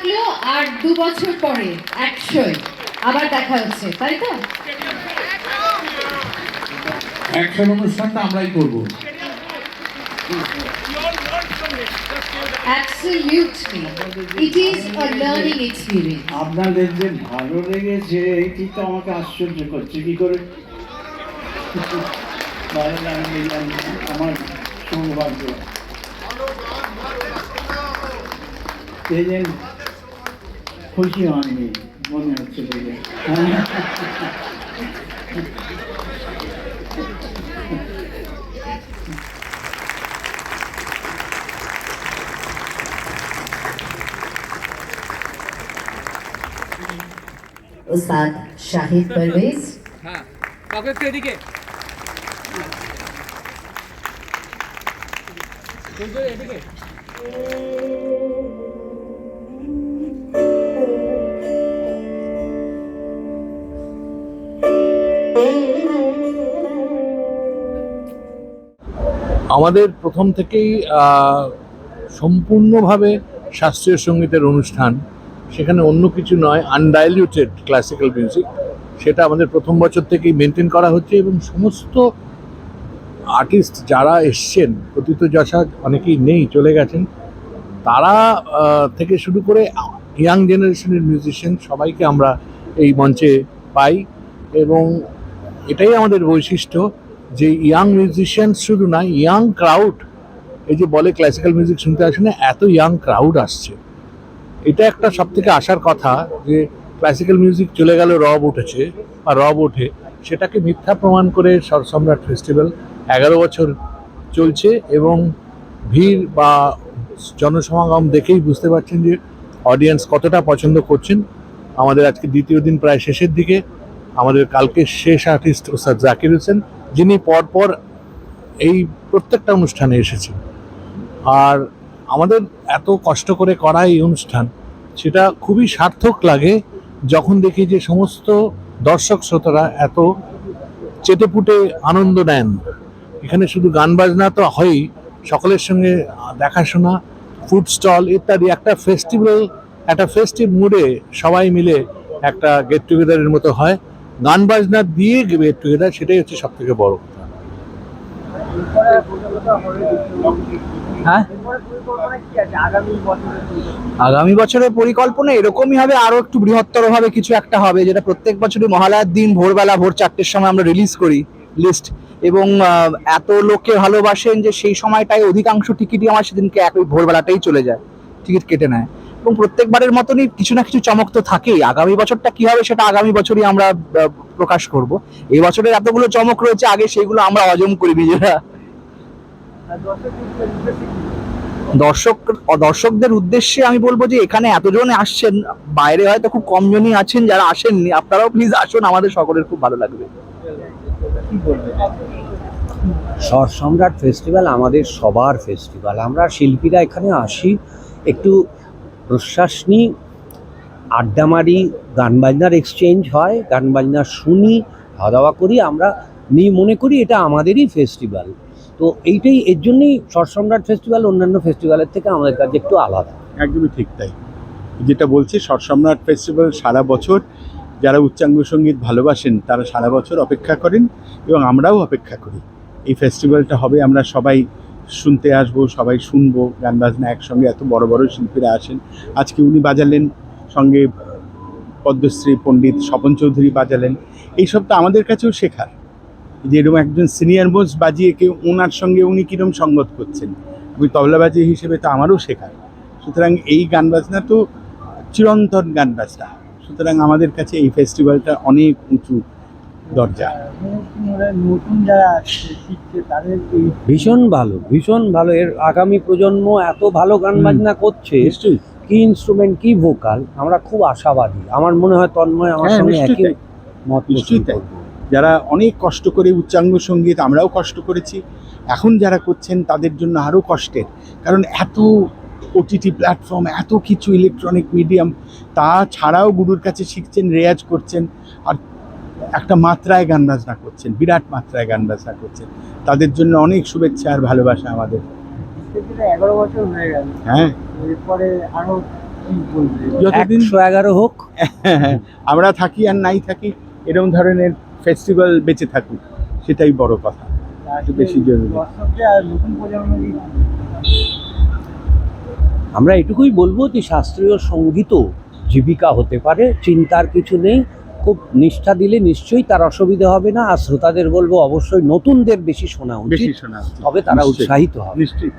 থাকল আর দু বছর পরে একশোয় আবার দেখা হচ্ছে তাই তো? অ্যাকশন অনুষ্ঠানটা আমরাই করব। Absolutely. It is a learning experience. আপনাদের যে ভালো লেগেছে এটি তো আমাকে আশ্চর্য করছে। কি করে? আমার সৌভাগ্য। এই যে খুশি হয়নি মনে হচ্ছে দেখে উস্তাদ শাহিদ পারভেজ হ্যাঁ কাউকে একটু এদিকে সূর্য, এদিকে আমাদের প্রথম থেকেই সম্পূর্ণভাবে শাস্ত্রীয় সঙ্গীতের অনুষ্ঠান। সেখানে অন্য কিছু নয় আনডাইলিউটেড ক্লাসিক্যাল মিউজিক সেটা আমাদের প্রথম বছর থেকেই মেনটেন করা হচ্ছে এবং সমস্ত আর্টিস্ট যারা এসছেন প্রতীত যশা অনেকেই নেই, চলে গেছেন, তারা থেকে শুরু করে ইয়াং জেনারেশনের মিউজিশিয়ান সবাইকে আমরা এই মঞ্চে পাই এবং এটাই আমাদের বৈশিষ্ট্য। যে ইয়াং মিউজিশিয়ান শুধু না ইয়াং ক্রাউড এই যে বলে ক্লাসিক্যাল মিউজিক শুনতে আসে না, এত ইয়াং ক্রাউড আসছে। এটা একটা সব থেকে আসার কথা যে ক্লাসিক্যাল মিউজিক চলে গেল, রব উঠেছে বা রব ওঠে, সেটাকে মিথ্যা প্রমাণ করে স্বর সম্রাট ফেস্টিভ্যাল এগারো বছর চলছে এবং ভিড় বা জনসমাগম দেখেই বুঝতে পারছেন যে অডিয়েন্স কতটা পছন্দ করছেন। আমাদের আজকে দ্বিতীয় দিন প্রায় শেষের দিকে। আমাদের কালকে শেষ আর্টিস্ট ওস্তাদ জাকির হোসেন। যিনি পরপর এই প্রত্যেকটা অনুষ্ঠানে এসেছেন। আর আমাদের এত কষ্ট করে করা এই অনুষ্ঠান, সেটা খুবই সার্থক লাগে যখন দেখি যে সমস্ত দর্শক শ্রোতারা এত চেটেপুটে আনন্দ নেন। এখানে শুধু গান বাজনা তো হয়ই, সকলের সঙ্গে দেখাশোনা, ফুড স্টল ইত্যাদি, একটা ফেস্টিভ্যাল একটা ফেস্টিভ মুডে সবাই মিলে একটা গেট টুগেদারের মতো হয়। গান বাজনা দিয়ে গেট টুগেদার সেটাই হচ্ছে সব থেকে বড় কথা। হ্যাঁ? আগামী বছরের পরিকল্পনা এরকমই হবে, আরও একটু বৃহত্তর ভাবে কিছু একটা হবে, যেটা প্রত্যেক বছরই মহালয়ার দিন ভোরবেলা ভোর চারটের সময় আমরা রিলিজ করি লিস্ট এবং এত লোকে ভালোবাসেন যে সেই সময়টাই অধিকাংশ টিকিটই আমার সেদিনকে একই ভোরবেলাটাই চলে যায় টিকিট কেটে নেয়। এবং প্রত্যেকবারের মতনই কিছু না কিছু চমক তো থাকেই। আগামী বছরটা কি হবে সেটা আগামী বছরই আমরা প্রকাশ করব। এই বছরের এতগুলো চমক রয়েছে, আগে সেগুলো আমরা হজম করি নিজেরা দর্শক, দর্শকদের উদ্দেশ্যে আমি বলব যে এখানে এতজন আসছেন, বাইরে হয়তো খুব কমজনই আছেন যারা আসেননি। আপনারাও প্লিজ আসুন, আমাদের সকলের খুব ভালো লাগবে। স্বর সম্রাট ফেস্টিভ্যাল আমাদের সবার ফেস্টিভ্যাল আমরা শিল্পীরা এখানে আসি, একটু প্রশ্বাস নিই, আড্ডা মারি, গান বাজনার এক্সচেঞ্জ হয়, গান বাজনা শুনি খাওয়া দাওয়া করি, আমরা নিয়ে মনে করি, এটা আমাদেরই ফেস্টিভ্যাল তো এইটাই, এর জন্যই স্বর সম্রাট ফেস্টিভ্যাল অন্যান্য ফেস্টিভ্যালের থেকে আমাদের কাছে একটু আলাদা। একদমই ঠিক তাই। যেটা বলছি স্বর সম্রাট ফেস্টিভ্যাল সারা বছর যারা উচ্চাঙ্গ সংগীত ভালোবাসেন, তারা সারা বছর অপেক্ষা করেন এবং আমরাও অপেক্ষা করি। এই ফেস্টিভ্যালটা হবে, আমরা সবাই শুনতে আসব, সবাই শুনব, গান বাজনা একসঙ্গে এত বড় বড় শিল্পীরা আসেন। আজকে উনি বাজালেন, সঙ্গে পদ্মশ্রী পণ্ডিত স্বপন চৌধুরী বাজালেন। এইসব তো আমাদের কাছেও শেখার। যে এরকম একজন সিনিয়র মোস্ট বাজিয়ে কেউ ওনার সঙ্গে উনি কীরকম সঙ্গত করছেন। আমি তবলাবাজি হিসেবে তো আমারও শেখার। সুতরাং এই গান বাজনা তো চিরন্তন গান বাজনা। সুতরাং আমাদের কাছে এই ফেস্টিভ্যালটা অনেক উঁচু। দরজা। নতুন যারা শিখছে তাদের ভীষণ ভালো ভীষণ ভালো। এর আগামী প্রজন্ম এত ভালো গান বাজনা করছে। কি ইনস্ট্রুমেন্ট কি ভোকাল আমরা খুব আশাবাদী। আমার মনে হয় তন্ময় আমার হ্যাঁ, সঙ্গে একই মত। যারা অনেক কষ্ট করে উচ্চাঙ্গ সংগীত আমরাও কষ্ট করেছি। এখন যারা করছেন তাদের জন্য আরও কষ্টের। কারণ এত ওটিটি প্ল্যাটফর্ম এত কিছু ইলেকট্রনিক মিডিয়াম তা ছাড়াও গুরুর কাছে শিখছেন রেয়াজ করছেন। আর একটা মাত্রায় গান বাজনা করছেন বিরাট মাত্রায় গান বাজনা করছেন। তাদের জন্য অনেক শুভেচ্ছা আর ভালোবাসা আমাদের। এগারো বছর হয়ে গেল। হ্যাঁ। এরপরে আরও যতদিন এগারো হোক। আমরা থাকি আর নাই থাকি এরকম ধরনের ফেস্টিভ্যাল বেঁচে থাকুক সেটাই বড় কথা। বেশি জরুরি। আমরা এটুকুই বলব যে শাস্ত্রীয় সঙ্গীতও জীবিকা হতে পারে চিন্তার কিছু নেই। খুব নিষ্ঠা দিলে নিশ্চয়ই তার অসুবিধা হবে না। আর শ্রোতাদের বলব অবশ্যই নতুনদের বেশি শোনা হবে উচিত। তবে তারা উৎসাহিত হবে। নিশ্চয়ই।